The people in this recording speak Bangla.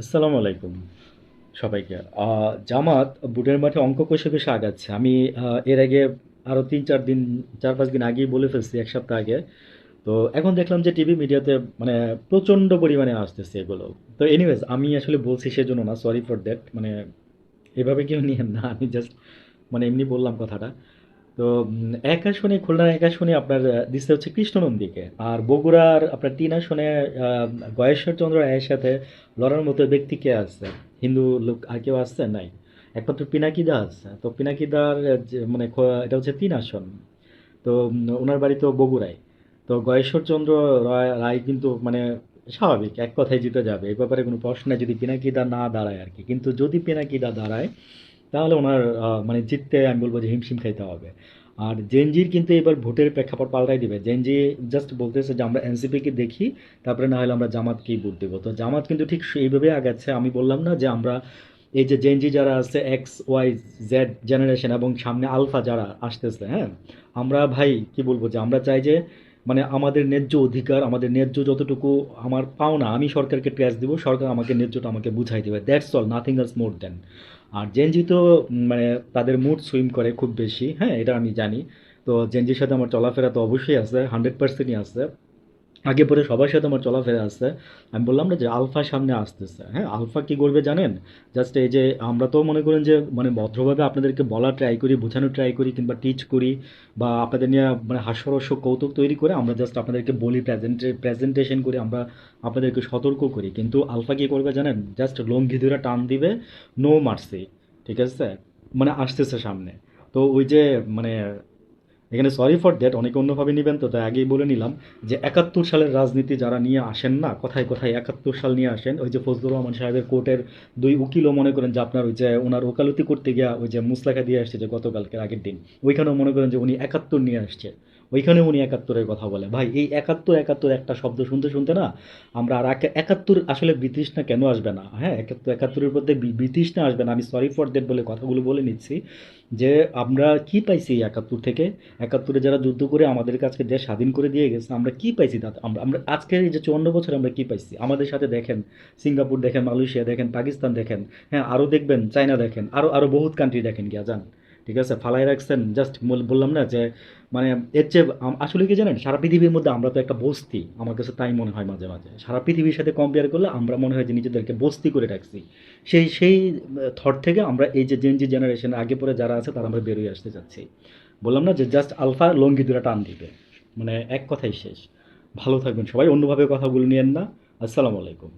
আসসালামু আলাইকুম সবাইকে। জামাত বুটের মাঠে অঙ্ক কষে কষে আগাচ্ছে। আমি এর আগে আরও তিন, চার দিন, চার, পাঁচ দিন আগেই বলে ফেলছি, এক সপ্তাহ আগে। তো এখন দেখলাম যে টিভি মিডিয়াতে মানে প্রচণ্ড পরিমাণে আসতেছে এগুলো। তো এনিওয়েজ আমি আসলে বলছি সেজন্য না সরি ফর দ্যাট মানে এভাবে কেউ নিয়েন না, আমি জাস্ট মানে এমনি বললাম কথাটা। তো এক আসনে খুলনার এক আসনে আপনার দিচ্ছে হচ্ছে কৃষ্ণনন্দীকে। আর বগুড়ার আপনার তিন আসনে আহ, গয়েশ্বর চন্দ্র রায়ের সাথে লড়ার মতো ব্যক্তি কে আছে? হিন্দু লোক আর কেউ আসছে নাই। একমাত্র পিনাকিদা আছে। তো পিনাকিদার মানে এটা হচ্ছে তিন আসন। তো ওনার বাড়ি তো বগুড়ায়। তো গয়েশ্বর চন্দ্র রায় রায় কিন্তু মানে স্বাভাবিক এক কথায় জিতে যাবে। এই ব্যাপারে কোনো প্রশ্ন যদি পিনাকিদা না দাঁড়ায় আর কি। কিন্তু যদি পিনাকিদা দাঁড়ায় তাহলে ওনার মানে জিততে আমি বলব যে হিমশিম খাইতে হবে। আর জেনজির কিন্তু এবার ভোটের প্রেক্ষাপট পাল্টাই দিবে। জেনজি জাস্ট বলতেছে যে, আমরা এনসিপিকে দেখি, তারপরে না হলে আমরা জামাতকেই ভোট দেবো। তো জামাত কিন্তু ঠিক এইভাবে আগাচ্ছে। আমি বললাম না যে, আমরা এই যে জেনজি যারা আছে এক্স ওয়াই জেড জেনারেশন এবং সামনে আলফা যারা আসতেছে হ্যাঁ? আমরা ভাই, কি বলব যে, আমরা চাই যে মানে আমাদের ন্যায্য অধিকার, আমাদের ন্যায্য যতটুকু আমার পাওনা, আমি সরকারকে ট্যাক্স দিব, সরকার আমাকে ন্যায্যটা আমাকে বুঝাই দেবে। That's all nothing else more than R Gen Z তো মানে তাদের মুড সুইম করে খুব বেশি হ্যাঁ এটা আমি জানি। তো জেনজির সাথে আমার চলাফেরা তো অবশ্যই আছে হান্ড্রেড পার্সেন্টই আছে। আগে পরে সবার সাথে আমার চলাফেরা আসছে আমি বললাম না যে আলফা সামনে আসতেছে। হ্যাঁ আলফা কি করবে জানেন? জাস্ট এই যে আমরা তো মনে করেন যে মানে ভদ্রভাবে আপনাদেরকে বলা ট্রাই করি বোঝানোর ট্রাই করি, কিংবা টিচ করি, বা আপনাদের নিয়ে মানে হাস্যরস্য কৌতুক তৈরি করে আমরা জাস্ট আপনাদেরকে বলি প্রেজেন্টে প্রেজেন্টেশন করে আমরা আপনাদেরকে সতর্ক করি। কিন্তু আলফা কি করবে জানেন? জাস্ট লঙ্ঘি ধরে টান দিবে নো মার্সি ঠিক আছে? মানে আসতেছে সামনে। তো ওই যে মানে এখানে সরি ফর দ্যাট অনেকে অন্যভাবে নেবেন, তো তাই আগেই বলে নিলাম যে একাত্তর সালের রাজনীতি যারা নিয়ে আসেন না, কোথায় কোথায় একাত্তর সাল নিয়ে আসেন, ওই যে ফজলুর রহমান সাহেবের কোর্টের দুই উকিলও মনে করেন যে আপনার ওই যে ওনার ওকালতি করতে গিয়া ওই যে মুসলাখা দিয়ে আসছে যে গতকালকের আগের দিন, ওইখানেও মনে করেন যে উনি একাত্তর নিয়ে আসছে। ওইখানে উনি একাত্তরের কথা বলে। ভাই, এই একাত্তর একাত্তর একটা শব্দ শুনতে শুনতে না আমরা আর একাত্তর আসলে বিতৃষ্ণা কেন আসবে না? হ্যাঁ একাত্তর, একাত্তরের মধ্যে বি- বিতৃষ্ণা আসবে না। আমি সরি ফর দ্যাট বলে কথাগুলো বলে নিচ্ছি যে আমরা কি পাইছি এই একাত্তর থেকে? একাত্তরে যারা যুদ্ধ করে আমাদের কাছে দেশ স্বাধীন করে দিয়ে গেছে, আমরা কি পাইছি তাতে? আমরা আমরা আজকের এই যে চুয়ান্ন বছর আমরা কি পাইছি? আমাদের সাথে দেখেন, সিঙ্গাপুর দেখেন, মালয়েশিয়া দেখেন, পাকিস্তান দেখেন হ্যাঁ আরও দেখবেন, চায়না দেখেন, আরও আরও বহুত কান্ট্রি দেখেন গিয়া যান ঠিক আছে, ফালাই রাখছেন জাস্ট বললাম না যে মানে এর চেয়ে আসলে কি জানেন, সারা পৃথিবীর মধ্যে আমরা তো একটা বস্তি, আমার কাছে তাই মনে হয় মাঝে মাঝে। সারা পৃথিবীর সাথে কম্পেয়ার করলে আমরা মনে হয় যে নিজেদেরকে বস্তি করে রাখছি। সেই সেই থট থেকে আমরা এই যে জেনজি জেনারেশন আগে পরে যারা আছে তারা আমরা বেরোয় আসতে চাচ্ছি। বললাম না যে জাস্ট আলফা লঙ্গি দুটা টান দিবে। মানে এক কথাই শেষ। ভালো থাকবেন সবাই, অন্যভাবে কথাগুলো নিয়েন না। আসসালামু আলাইকুম।